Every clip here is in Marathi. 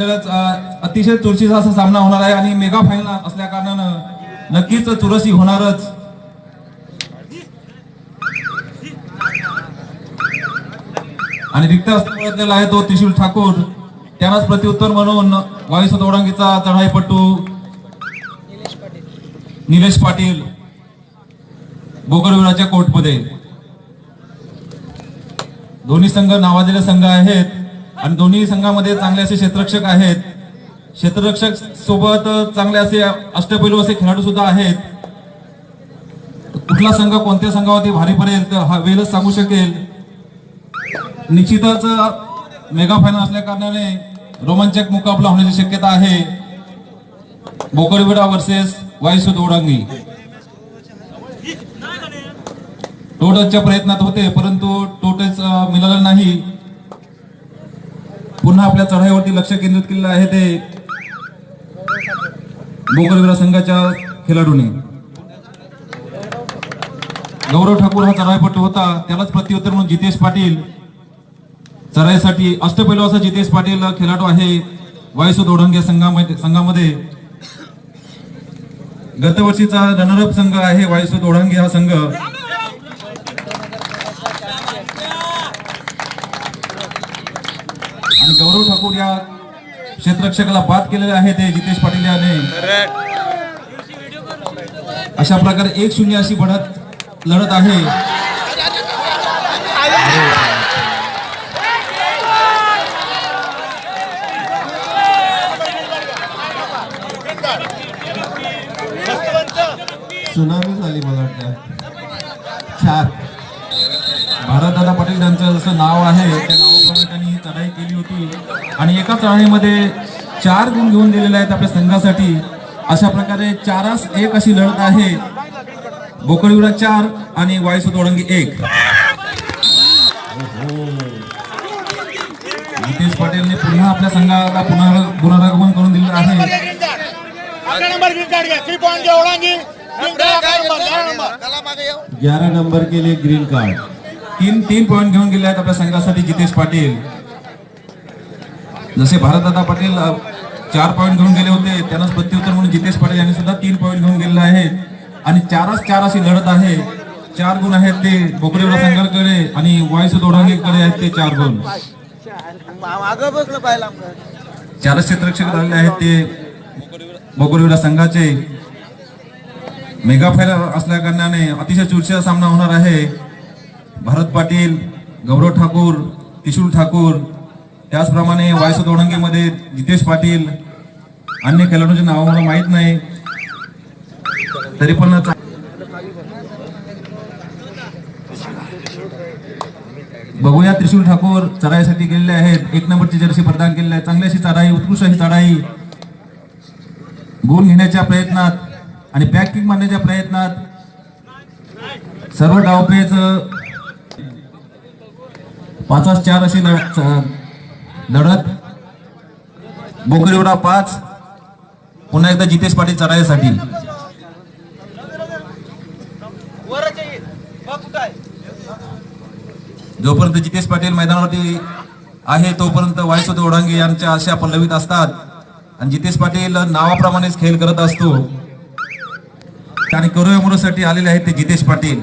पाहायला अतिशय चुरशीचा असा सामना होणार आहे आणि मेगा फायनल असल्या कारणानं नक्कीच चुरशी होणारच. आणि रिक्त हस्ते आहे तो त्रिशूल ठाकूर. त्यांनाच प्रत्युत्तर म्हणून वायुस दोडांगीचा चढाईपट्टू निलेश पाटील. बोकरविराच्या कोर्टमध्ये. दोन्ही संघ नावाजलेले संघ आहेत. आणि दोन्ही संघामध्ये चांगले असे क्षेत्ररक्षक आहेत. क्षेत्ररक्षक सोबत चांगले असे अष्टपैलू असे खेळाडू सुद्धा आहेत. कुठला संघ कोणत्या संघावरती भारी पडेल हा वेळच सांगू शकेल. निश्चितच मेगा फायनल असल्या कारणाने रोमांचक मुकाबला होण्याची शक्यता आहे. बोकडविडा वर्सेस वायसू दोडांगी. टोटसच्या प्रयत्नात होते परंतु टोटस मिळाला मिळालं नाही. पुन्हा आपल्या चढाईवरती लक्ष केंद्रित केलेलं आहे ते बोकडविडा संघाच्या खेळाडूंनी. गौरव ठाकूर हा चढाईपटू होता. त्यालाच प्रत्युत्तर म्हणून जितेश पाटील. चढाईसाठी अष्टपैलू असा जितेश पाटील खेळाडू आहे. वायसू दोढंगे संघामध्ये संघामध्ये. गतवर्षीचा रनरअप संघ आहे वायसू दोढंगे हा संघ. गौरव ठाकूर या क्षेत्ररक्षकाला बाद केलेले आहे ते जितेश पाटील याने. अशा प्रकारे एक शून्य अशी बढत लढत आहे. सुनामी झाली मला वाटतं. चार भारतदादा पाटील यांचं जसं नाव आहे त्या नाव चढाई केली होती. आणि एका चढाईमध्ये चार गुण घेऊन दिलेले आहेत आपल्या संघासाठी. अशा प्रकारे चारास एक अशी लढत आहे. बोकडविरा चार आणि वायसू तोडंगी एक. नितेश पाटीलने पुन्हा आपल्या संघाला पुन्हा पुनरागमन करून दिलेलं आहे. ग्यारह नंबर के लिए ग्रीन कार्ड तीन तीन पॉईंट घेऊन गेले आहेत आपल्या संघासाठी जितेश पाटील. जसे भारतदादा पाटील चार पॉईंट घेऊन गेले होते त्यांनाच प्रत्युत्तर म्हणून जितेश पाटील यांनी सुद्धा तीन पॉईंट घेऊन गेलेले आहेत आणि चारच चार अशी लढत आहे. चार गुण आहेत ते बोकडेवडा संघाकडे आणि वायसू दोढांगेकडे आहेत ते चार गुण. चारच क्षेत्ररक्षक झालेले आहेत ते बोकरविडा संघाचे. मेगा फायनल असल्या कारणाने अतिशय चुरशीचा सामना होणार आहे. भारत पाटील गौरव ठाकूर किशोर ठाकूर त्याचप्रमाणे वायस दोडंगीमध्ये जितेश पाटील अन्य खेळाडूंचे नाव मला माहीत नाही. तरी पण बघूया त्रिशूल ठाकूर चढाईसाठी गेलेले आहेत. एक नंबरची जर्सी प्रदान केलेली आहे. चांगली अशी चढाई उत्कृष्ट अशी चढाई. गुण घेण्याच्या प्रयत्नात आणि पॅकिंग मारण्याच्या प्रयत्नात सर्व डावपेच पाच चार अशी लढत बोकरीवडा पाच. पुन्हा एकदा जितेश पाटील चढायसाठी. जोपर्यंत जितेश पाटील मैदानावरती आहे तोपर्यंत वायसोद ओढांगे यांच्या आशा पल्लवीत असतात. आणि जितेश पाटील नावाप्रमाणेच खेळ करत असतो. आणि करोयामुळेसाठी आलेले आहेत ते जितेश पाटील.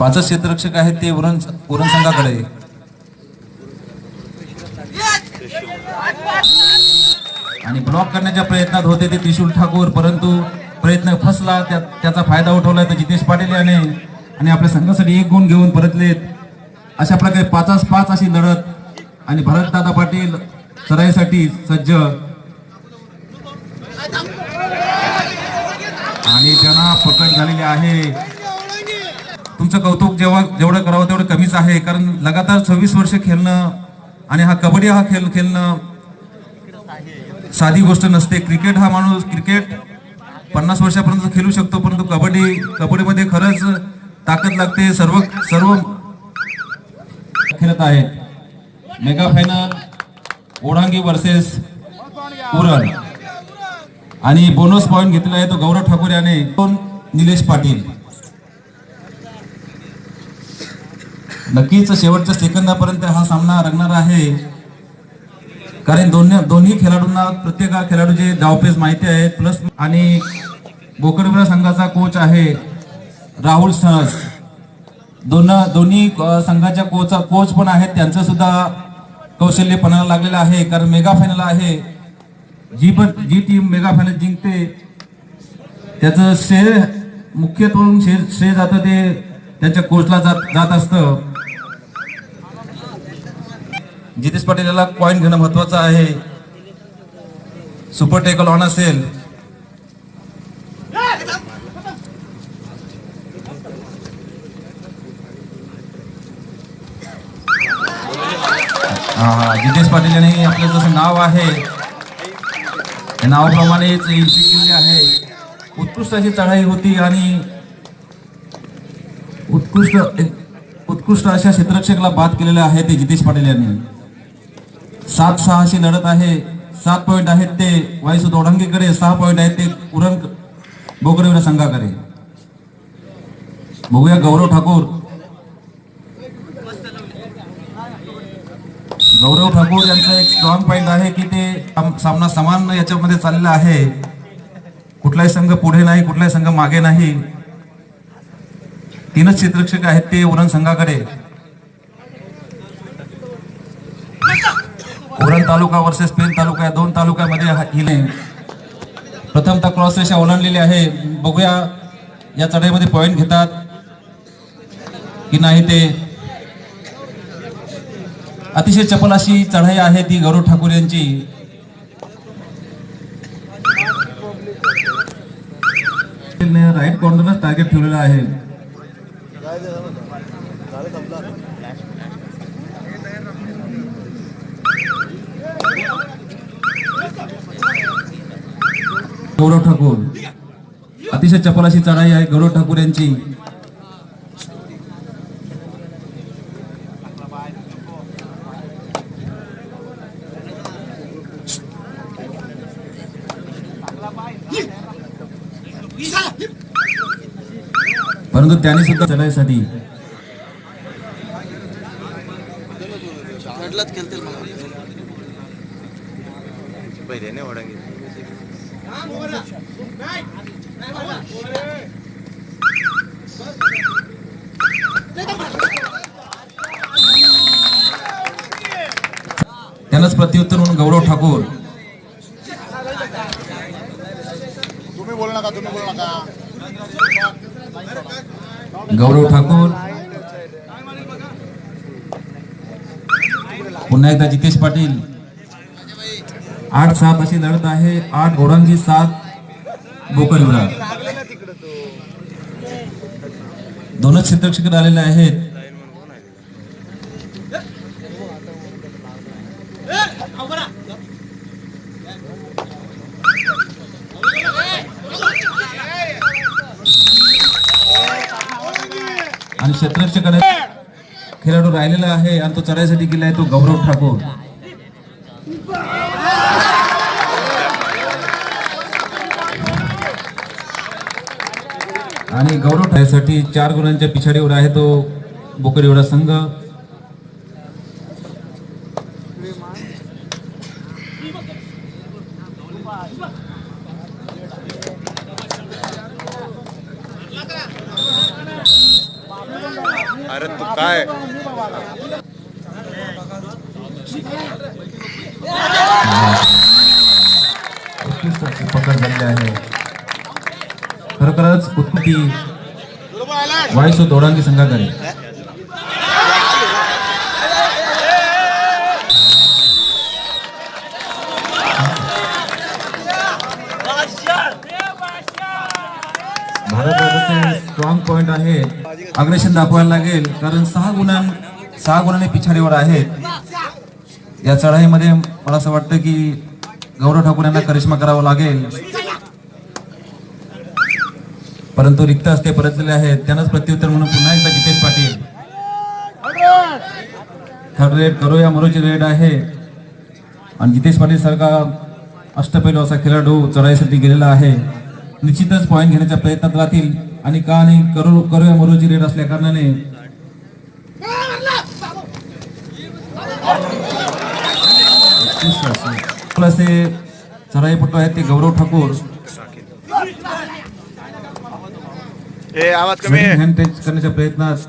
पाचच क्षेत्ररक्षक आहेत ते उरण उरण संघाकडे. आणि ब्लॉक करण्याच्या प्रयत्नात होते ते त्रिशूल ठाकूर परंतु प्रयत्न फसला त्या- त्याचा फायदा उठवला तर जितेश पाटील याने. आणि आपल्या संघासाठी एक गुण घेऊन परतलेत. अशा प्रकारे पाचास पाच अशी लढत. आणि भरतदादा पाटील चढाईसाठी सज्ज. आणि त्यांना पकड झालेली आहे. तुमचं कौतुक जेव्हा जेवढं करावं तेवढं कमीच आहे कारण लगातार सव्वीस वर्ष खेळणं आणि हा कबड्डी हा खेळ खेळणं साधी गोष्ट नसते. क्रिकेट हा माणूस क्रिकेट पन्नास वर्षापर्यंत खेळू शकतो परंतु कबड्डी कबड्डीमध्ये खरंच ताकद लागते. सर्व सर्व खेळत आहेत. Mega final Odhangi versus Uran आणि बोनस पॉईंट घेतला आहे तो गौरव ठाकूर याने. दोन निलेश पाटील. नक्कीच शेवटच्या सेकंदापर्यंत हा सामना रंगणार आहे. कारण दोन्ही दोन्ही खेळाडूंना प्रत्येक खेळाडूचे डावपेच माहिती आहे प्लस आणि बोकडविरा संघाचा कोच आहे राहुल सहज. दोन दोन्ही संघाच्या कोच कोच पण आहेत. त्यांचं सुद्धा कौशल्य पणाला लागलेलं आहे. कारण मेगा फायनल आहे. जी पण जी टीम मेगा फायनल जिंकते त्याचं श्रेय मुख्यत्व श्रेय श्रेय जातं ते त्यांच्या कोचला जात जात असतं. जितेश पाटील याला पॉईंट घेणं महत्वाचं आहे. सुपर टेकल ऑन असेल. जितेश पाटील यांनी आपलं जसं नाव आहे त्या नावाप्रमाणेच एंट्री केली आहे. उत्कृष्ट अशी चढाई होती आणि उत्कृष्ट उत्कृष्ट अशा क्षेत्ररक्षकला बाद केलेलं आहे ते जितेश पाटील यांनी. सात सहाशी लढत आहे. सात पॉईंट आहेत ते. वायसू दोडांगेकडे सहा पॉईंट आहेत ते उरण बोगरेवरा संघाकडे. बघूया गौरव ठाकूर. गौरव ठाकूर यांचा एक स्ट्रॉंग पॉईंट आहे की ते सामना समान याच्यामध्ये चाललेला आहे. कुठलाही संघ पुढे नाही कुठलाही संघ मागे नाही. तीनच चित्रक्षक आहेत ते उरण संघाकडे. उरण तालुका वर्सेस पेन तालुका या दोन तालुक्यामध्ये हिने प्रथमतः क्रॉस रेषा ओलांडलेली आहे. बघूया या चढाईमध्ये पॉईंट घेतात की नाही ते. अतिशय चपल अशी चढाई आहे ती गौरव ठाकूर यांची. राईट कॉर्नरच टार्गेट ठेवलेलं आहे. गौरव ठाकूर. अतिशय चपल अशी चढाई आहे गौरव ठाकूर यांची. परंतु त्याने सुद्धा चढाईसाठी त्यांनाच प्रत्युत्तर म्हणून गौरव ठाकूर गौरव ठाकूर पुन्हा एकदा जितेश पाटील आठ सात अशी लढत आहे आठ गोडांची सात बोकड विराट दोनच क्षेत्ररक्षक आलेले आहेत खेळाडू आहे आणि तो चढायसाठी गेला आहे तो गौरव ठाकूर. आणि गौरव ठाण्यासाठी चार गुणांच्या पिछाडीवर आहे तो बोकरीवडा संघ अरे तू काय उत्कृष्ट अशी पकड झालेली आहे. खरोखरच उत्पत्ती बरोबर दोडांगी संघाकडे. स्ट्रॉंग पॉइंट आहे. अग्रेशन दाखवायला लागेल कारण सहा गुणां सहा गुणांनी पिछाडीवर आहेत. या चढाईमध्ये मला असं वाटतं की गौरव ठाकूर यांना करिश्मा करावा लागेल. परंतु रिक्त असते परतलेले आहेत. त्यांनाच प्रत्युत्तर म्हणून पुन्हा एकदा जितेश पाटील. थर्ड रेड करूया मरोची रेड आहे. आणि जितेश पाटील सारखा अष्टपैलू असा खेळाडू चढाईसाठी गेलेला आहे. निश्चितच पॉईंट घेण्याच्या प्रयत्नात राहतील. आणि का नाही करू करूया मरोची रेड असल्या कारणाने. असे. चराईपट्टू आहेत ते गौरव ठाकूर. करण्याच्या प्रयत्नात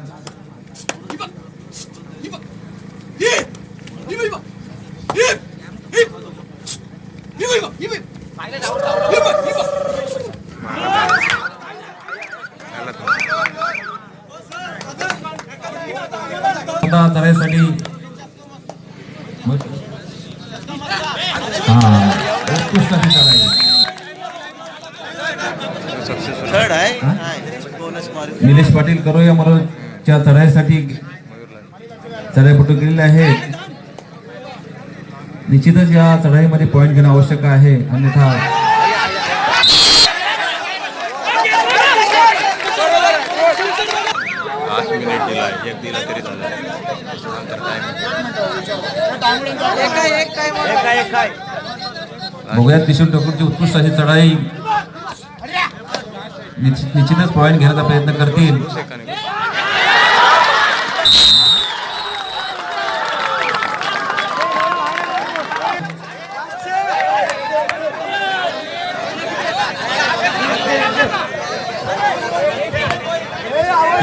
आता चराईसाठी मग- हा उत्कृष्ट अशी चराई थर्ड आहे नाही बोनस मारून निलेश पाटील करोया मरोच्या चढाईसाठी चढाईपटू गेलेले आहेत निश्चितच या चढाईमध्ये पॉईंट घेणं आवश्यक आहे. अन्यथा. बघूयात किशोर ठाकूरची उत्कृष्ट अशी चढाई. निश्चित- निश्चितच पॉईंट घेण्याचा प्रयत्न करतील.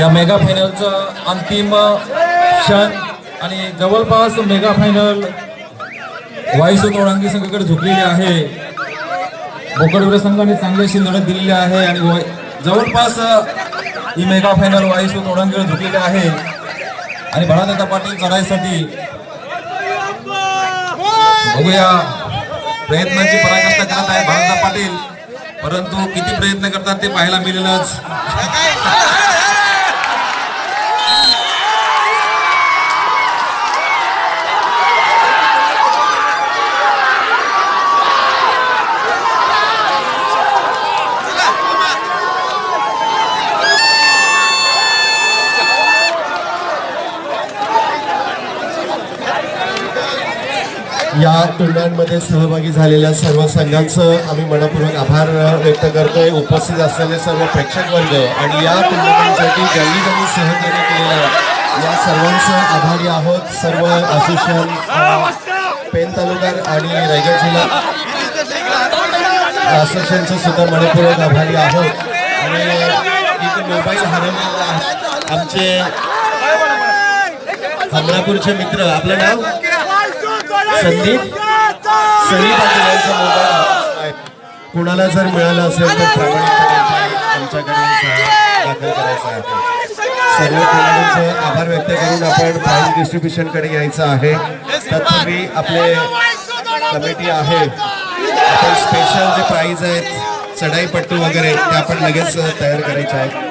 या मेगा फायनलचा अंतिम क्षण आणि जवळपास मेगा फायनल वाईस तोडांगी संघाकडे झुकलेली आहे. बोकडवीर संघाने चांगलीशी लढत दिलेली आहे आणि जवळपास ही मेगा फायनल वाईस तोडांकडे झुकलेली आहे. आणि भरादादा पाटील चढाईसाठी बघूया. प्रयत्नांची पराकाष्ठा करत आहे भरतदा पाटील. परंतु किती प्रयत्न करतात ते पाहायला मिळेलच. या टुर्नामेंटमध्ये सहभागी झालेल्या सर्व संघांचं आम्ही मनपूर्वक आभार व्यक्त करतोय. उपस्थित असलेले सर्व प्रेक्षक वर्ग आणि या टुर्नामेंटसाठी ज्यांनी ज्यांनी सहकार्य केलेलं या सर्वांचं आभारी आहोत. सर्व असोसिएशन पेन तालुका आणि रायगड जिल्हा असोसिएशनचं सुद्धा मनपूर्वक आभारी आहोत. आणि इथे मोबाईल हरवलेला आमचे हमरापूरचे मित्र आपलं नाव? संदीप सनी पाटील यांचा मोबाईल आहे. कुणाला जर मिळालं असेल तर आमच्याकडे सह- दाखल करायचं आहे सर्व खेळाडूंचे आभार व्यक्त करून आपण प्राईज डिस्ट्रीब्युशनकडे यायचं आहे तत्पूर्वी आपले कमिटी आहे आपण स्पेशल जे प्राईज आहेत चढाईपट्टू वगैरे ते आपण लगेच तयार करायचे आहेत